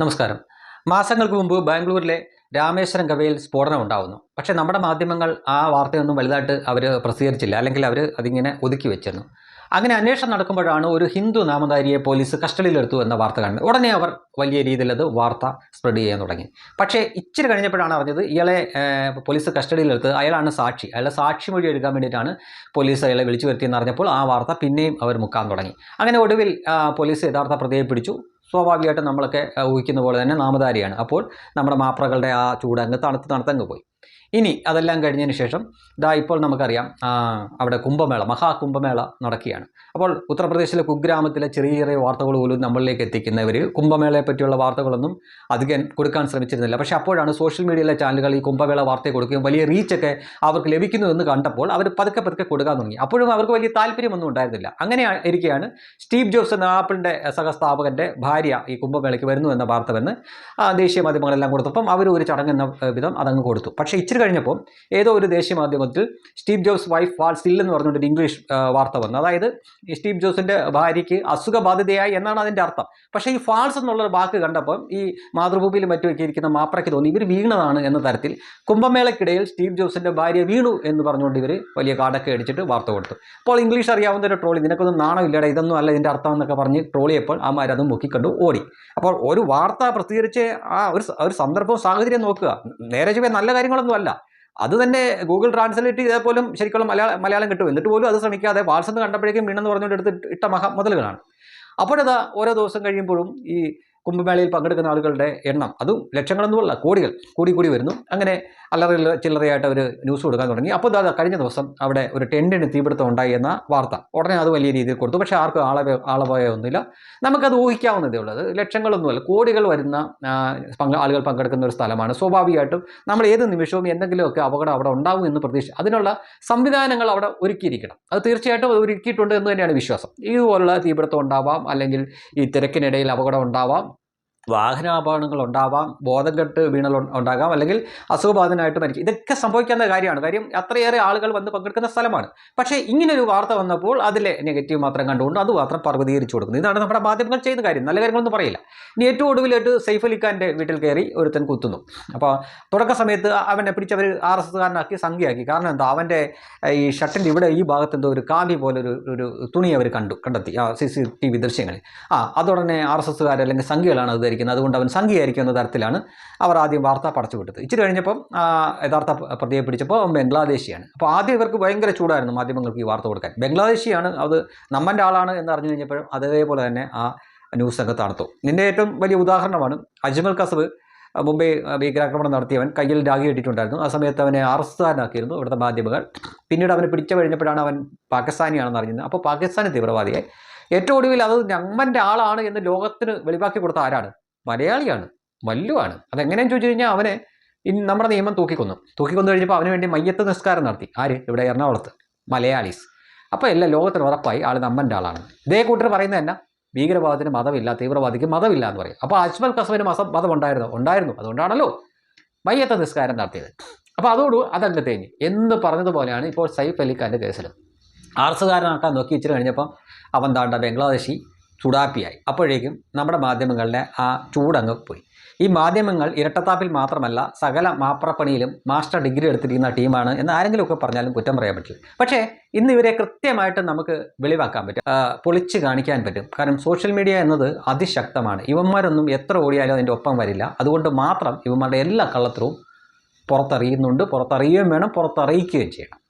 നമസ്കാരം. മാസങ്ങൾക്ക് മുമ്പ് ബാംഗ്ലൂരിലെ രാമേശ്വരം കവയിൽ സ്ഫോടനം ഉണ്ടാവുന്നു. പക്ഷേ നമ്മുടെ മാധ്യമങ്ങൾ ആ വാർത്തയൊന്നും വലുതായിട്ട് അവർ പ്രസിദ്ധീകരിച്ചില്ല. അല്ലെങ്കിൽ അവർ അതിങ്ങനെ ഒതുക്കി വെച്ചിരുന്നു. അങ്ങനെ അന്വേഷണം നടക്കുമ്പോഴാണ് ഒരു ഹിന്ദു നാമധാരിയെ പോലീസ് കസ്റ്റഡിയിലെടുത്തു എന്ന വാർത്ത കാണുന്നത്. ഉടനെ അവർ വലിയ രീതിയിൽ അത് വാർത്ത സ്പ്രെഡ് ചെയ്യാൻ തുടങ്ങി. പക്ഷേ ഇച്ചിരി കഴിഞ്ഞപ്പോഴാണ് അറിഞ്ഞത് ഇയാളെ പോലീസ് കസ്റ്റഡിയിലെടുത്ത് അയാളാണ് സാക്ഷി. അയാളെ സാക്ഷി മൊഴി എടുക്കാൻ വേണ്ടിയിട്ടാണ് പോലീസ് അയാളെ വിളിച്ചു വരുത്തിയെന്ന് അറിഞ്ഞപ്പോൾ ആ വാർത്ത പിന്നെയും അവർ മുക്കാൻ തുടങ്ങി. അങ്ങനെ ഒടുവിൽ പോലീസ് യഥാർത്ഥ പ്രതിയെ പിടിച്ചു. സ്വാഭാവികമായിട്ടും നമ്മളൊക്കെ ഊഹിക്കുന്ന പോലെ തന്നെ നാമധാരിയാണ്. അപ്പോൾ നമ്മുടെ മാപ്രകളുടെ ആ ചൂടങ്ങ് തണുത്ത് തണുത്തങ്ങ് പോയി. ഇനി അതെല്ലാം കഴിഞ്ഞതിന് ശേഷം ഇതാ ഇപ്പോൾ നമുക്കറിയാം അവിടെ കുംഭമേള മഹാകുംഭമേള നടക്കുകയാണ്. അപ്പോൾ ഉത്തർപ്രദേശിലെ കുഗ്രാമത്തിലെ ചെറിയ ചെറിയ വാർത്തകൾ പോലും നമ്മളിലേക്ക് എത്തിക്കുന്നവർ കുംഭമേളയെ പറ്റിയുള്ള വാർത്തകളൊന്നും അധികം കൊടുക്കാൻ ശ്രമിച്ചിരുന്നില്ല. പക്ഷേ അപ്പോഴാണ് സോഷ്യൽ മീഡിയയിലെ ചാനലുകൾ ഈ കുംഭമേള വാർത്തയെ കൊടുക്കുകയും വലിയ റീച്ചൊക്കെ അവർക്ക് ലഭിക്കുന്നു എന്ന് കണ്ടപ്പോൾ അവർ പതുക്കെ പതുക്കെ കൊടുക്കാൻ തുടങ്ങി. അപ്പോഴും അവർക്ക് വലിയ താല്പര്യമൊന്നും ഉണ്ടായിരുന്നില്ല. അങ്ങനെ ഇരിക്കുകയാണ് സ്റ്റീവ് ജോബ്സ് എന്ന ആപ്പിളിന്റെ സഹസ്ഥാപകന്റെ ഭാര്യ ഈ കുംഭമേളയ്ക്ക് വരുന്നു എന്ന വാർത്ത വന്ന് ദേശീയ മാധ്യമങ്ങളെല്ലാം കൊടുത്തപ്പം അവർ ഒരു ചടങ്ങ് എന്ന വിധം അതങ്ങ് കൊടുത്തു. പക്ഷേ ഇച്ചിരി കഴിഞ്ഞപ്പോൾ ഏതോ ഒരു ദേശീയ മാധ്യമത്തിൽ സ്റ്റീവ് ജോസ് വൈഫ് വാൾ സ്റ്റിൽ എന്ന് പറഞ്ഞുകൊണ്ട് ഒരു ഇംഗ്ലീഷ് വാർത്ത വന്നു. അതായത് സ്റ്റീവ് ജോസിന്റെ ഭാര്യയ്ക്ക് അസുഖബാധിതയായി എന്നാണ് അതിന്റെ അർത്ഥം. പക്ഷേ ഈ ഫാൾസ് എന്നുള്ള വാക്ക് കണ്ടപ്പോൾ ഈ മാതൃഭൂമിയിൽ മറ്റുമൊക്കെ ഇരിക്കുന്ന മാപ്രയ്ക്ക് തോന്നി. ഇവർ വീണതാണ് എന്ന തരത്തിൽ കുംഭമേളയ്ക്കിടയിൽ സ്റ്റീവ് ജോസിന്റെ ഭാര്യ വീണു എന്ന് പറഞ്ഞുകൊണ്ട് ഇവർ വലിയ കാടൊക്കെ അടിച്ചിട്ട് വാർത്ത കൊടുത്തു. അപ്പോൾ ഇംഗ്ലീഷ് അറിയാവുന്ന ഒരു ട്രോളി നിനക്കൊന്നും നാണമില്ലടാ ഇതൊന്നും അല്ല ഇതിന്റെ അർത്ഥം എന്നൊക്കെ പറഞ്ഞ് ട്രോളിയപ്പോൾ ആ അതും മുക്കിക്കണ്ടു ഓടി. അപ്പോൾ ഒരു വാർത്ത പ്രസിദ്ധീകരിച്ച് ആ ഒരു സന്ദർഭവും സാഹചര്യം നോക്കുക. നേരെ ചൊവ്വേ നല്ല കാര്യങ്ങളൊന്നും അല്ല അത് തന്നെ ഗൂഗിൾ ട്രാൻസ്ലേറ്റ് ചെയ്താൽ പോലും ശരിക്കുള്ള മലയാളം മലയാളം കിട്ടും. എന്നിട്ട് പോലും അത് ശ്രമിക്കാതെ വാട്സപ്പ് കണ്ടപ്പോഴേക്കും വീണെന്ന് പറഞ്ഞുകൊണ്ട് എടുത്ത് ഇട്ട മഹ മുതലുകളാണ്. അപ്പോഴതാ ഓരോ ദിവസം കഴിയുമ്പോഴും ഈ കുംഭമേളയിൽ പങ്കെടുക്കുന്ന ആളുകളുടെ എണ്ണം അതും ലക്ഷങ്ങളൊന്നുമല്ല കോടികൾ കൂടി കൂടി വരുന്നു. അങ്ങനെ അല്ലറ ചില്ലറയായിട്ട് അവർ ന്യൂസ് കൊടുക്കാൻ തുടങ്ങി. അപ്പോൾ ദാ കഴിഞ്ഞ ദിവസം അവിടെ ഒരു ടെന്റിന് തീപിടുത്തം ഉണ്ടായി എന്ന വാർത്ത. ഉടനെ അത് വലിയ രീതിയിൽ കൊടുത്തു. പക്ഷേ ആർക്കും ആളെ ആളപായൊന്നുമില്ല നമുക്കത് ഊഹിക്കാവുന്നതേ ഉള്ളത് ലക്ഷങ്ങളൊന്നുമല്ല കോടികൾ വരുന്ന ആളുകൾ പങ്കെടുക്കുന്ന ഒരു സ്ഥലമാണ്. സ്വാഭാവികമായിട്ടും നമ്മൾ ഏത് നിമിഷവും എന്തെങ്കിലുമൊക്കെ അപകടം അവിടെ ഉണ്ടാവും എന്ന് പ്രതീക്ഷ അതിനുള്ള സംവിധാനങ്ങൾ അവിടെ ഒരുക്കിയിരിക്കണം. അത് തീർച്ചയായിട്ടും ഒരുക്കിയിട്ടുണ്ട് എന്ന് തന്നെയാണ് വിശ്വാസം. ഇതുപോലുള്ള തീപിടുത്തം ഉണ്ടാവാം അല്ലെങ്കിൽ ഈ തിരക്കിനിടയിൽ അപകടം ഉണ്ടാവാം വാഹനാപകടങ്ങൾ ഉണ്ടാവാം ബോധം കെട്ട് വീണൽ ഉണ്ടാകാം അല്ലെങ്കിൽ അസുഖബാധിതനായിട്ട് മരിക്കും. ഇതൊക്കെ സംഭവിക്കാവുന്ന കാര്യമാണ്. കാര്യം അത്രയേറെ ആളുകൾ വന്ന് പങ്കെടുക്കുന്ന സ്ഥലമാണ്. പക്ഷേ ഇങ്ങനൊരു വാർത്ത വന്നപ്പോൾ അതിലെ നെഗറ്റീവ് മാത്രം കണ്ടുകൊണ്ട് അത് മാത്രം പർവതീകരിച്ചു കൊടുക്കുന്നത് ഇതാണ് നമ്മുടെ മാധ്യമങ്ങൾ ചെയ്യുന്ന കാര്യം. നല്ല കാര്യങ്ങളൊന്നും പറയില്ല. ഇനി ഏറ്റവും ഒടുവിലായിട്ട് സൈഫ് അലിഖാന്റെ വീട്ടിൽ കയറി ഒരുത്തൻ കുത്തുന്നു. അപ്പോൾ തുടക്ക സമയത്ത് അവനെ പിടിച്ചവർ ആർ എസ് എസ്കാരനാക്കി സംഖ്യയാക്കി. കാരണം എന്താ? അവന്റെ ഈ ഷട്ടിന്റെ ഇവിടെ ഈ ഭാഗത്ത് എന്തോ ഒരു കാവി പോലെ ഒരു ഒരു തുണി അവർ കണ്ടു കണ്ടെത്തി. ആ സി സി ടി വി ദൃശ്യങ്ങളിൽ. ആ അതുടനെ ആർ എസ് എസ്സുകാർ അല്ലെങ്കിൽ സംഖ്യകളാണ് അത് ധരിക്കുന്നത് അതുകൊണ്ട് അവൻ സംഖ്യയായിരിക്കും എന്ന തരത്തിലാണ് അവർ ആദ്യം വാർത്ത പടച്ചു വിട്ടത് ഇച്ചിരി കഴിഞ്ഞപ്പം യഥാർത്ഥ പ്രതിയെ പിടിച്ചപ്പോൾ അവൻ ബംഗ്ലാദേശിയാണ്. അപ്പോൾ ആദ്യം ഇവർക്ക് ഭയങ്കര ചൂടായിരുന്നു മാധ്യമങ്ങൾക്ക് ഈ വാർത്ത കൊടുക്കാൻ. ബംഗ്ലാദേശിയാണ് അത് നമ്മന്റെ ആളാണ് എന്ന് അറിഞ്ഞു കഴിഞ്ഞപ്പോഴും അതേപോലെ തന്നെ ആ ന്യൂസ് രംഗത്ത് നടത്തു ഇതിന്റെ ഏറ്റവും വലിയ ഉദാഹരണമാണ് അജ്മൽ കസബ് മുംബൈ ഭീകരാക്രമണം നടത്തിയവൻ കയ്യിൽ രാഗി കെട്ടിയിട്ടുണ്ടായിരുന്നു ആ സമയത്ത് അവനെ അറസ്റ്റുകാരനാക്കിയിരുന്നു ഇവിടുത്തെ മാധ്യമങ്ങൾ. പിന്നീട് അവനെ പിടിച്ചു കഴിഞ്ഞപ്പോഴാണ് അവൻ പാകിസ്ഥാനിയാണെന്ന് അറിഞ്ഞത് അപ്പോൾ പാകിസ്ഥാനി തീവ്രവാദിയായി. ഏറ്റവും ഒടുവിൽ അത് ഞമ്മന്റെ ആളാണ് എന്ന് ലോകത്തിന് വെളിവാക്കി കൊടുത്ത ആരാണ്? മലയാളിയാണ് മല്ലുവാണ്. അതെങ്ങനെയെന്ന് ചോദിച്ചു കഴിഞ്ഞാൽ അവനെ നമ്മുടെ നിയമം തൂക്കിക്കൊന്നു. തൂക്കിക്കൊന്നു കഴിഞ്ഞപ്പോൾ അവന് വേണ്ടി മയ്യത്ത് നിസ്കാരം നടത്തി. ആര്? ഇവിടെ എറണാകുളത്ത്. മലയാളീസ്. അപ്പോൾ എല്ലാം ലോകത്തിന് ഉറപ്പായി ആൾ നമ്മന്റെ ആളാണ്. ഇതേ കൂട്ടർ പറയുന്നത് തന്നെ ഭീകരവാദത്തിന് മതമില്ല തീവ്രവാദിക്ക് മതമില്ല എന്ന് പറയും. അപ്പോൾ അജ്മൽ കസബിന് മസ മതം ഉണ്ടായിരുന്നു ഉണ്ടായിരുന്നു. അതുകൊണ്ടാണല്ലോ മയ്യത്ത നിസ്കാരം നടത്തിയത്. അപ്പോൾ അതോട് അതങ്ങ് തേഞ്ഞ്. എന്ന് പറഞ്ഞതുപോലെയാണ് ഇപ്പോൾ സൈഫ് അലിഖാന്റെ കേസിലും. ആർസുകാരനാക്കാൻ നോക്കി ഇച്ചിരി കഴിഞ്ഞപ്പം അവൻ താണ്ട ബംഗ്ലാദേശി ചുടാപ്പിയായി. അപ്പോഴേക്കും നമ്മുടെ മാധ്യമങ്ങളുടെ ആ ചൂടങ്ങ് പോയി. ഈ മാധ്യമങ്ങൾ ഇരട്ടത്താപ്പിൽ മാത്രമല്ല സകല മാപ്രപ്പണിയിലും മാസ്റ്റർ ഡിഗ്രി എടുത്തിരിക്കുന്ന ടീമാണ് എന്ന് ആരെങ്കിലുമൊക്കെ പറഞ്ഞാലും കുറ്റം പറയാൻ പറ്റില്ല. പക്ഷേ ഇന്ന് ഇവരെ കൃത്യമായിട്ട് നമുക്ക് വെളിവാക്കാൻ പറ്റും പൊളിച്ച് കാണിക്കാൻ പറ്റും. കാരണം സോഷ്യൽ മീഡിയ എന്നത് അതിശക്തമാണ്. ഇവന്മാരൊന്നും എത്ര ഓടിയാലും അതിന്റെ ഒപ്പം വരില്ല. അതുകൊണ്ട് മാത്രം ഇവന്മാരുടെ എല്ലാ കള്ളത്തരവും പുറത്തറിയുന്നുണ്ട്. പുറത്തറിയുകയും വേണം പുറത്തറിയിക്കുകയും ചെയ്യണം.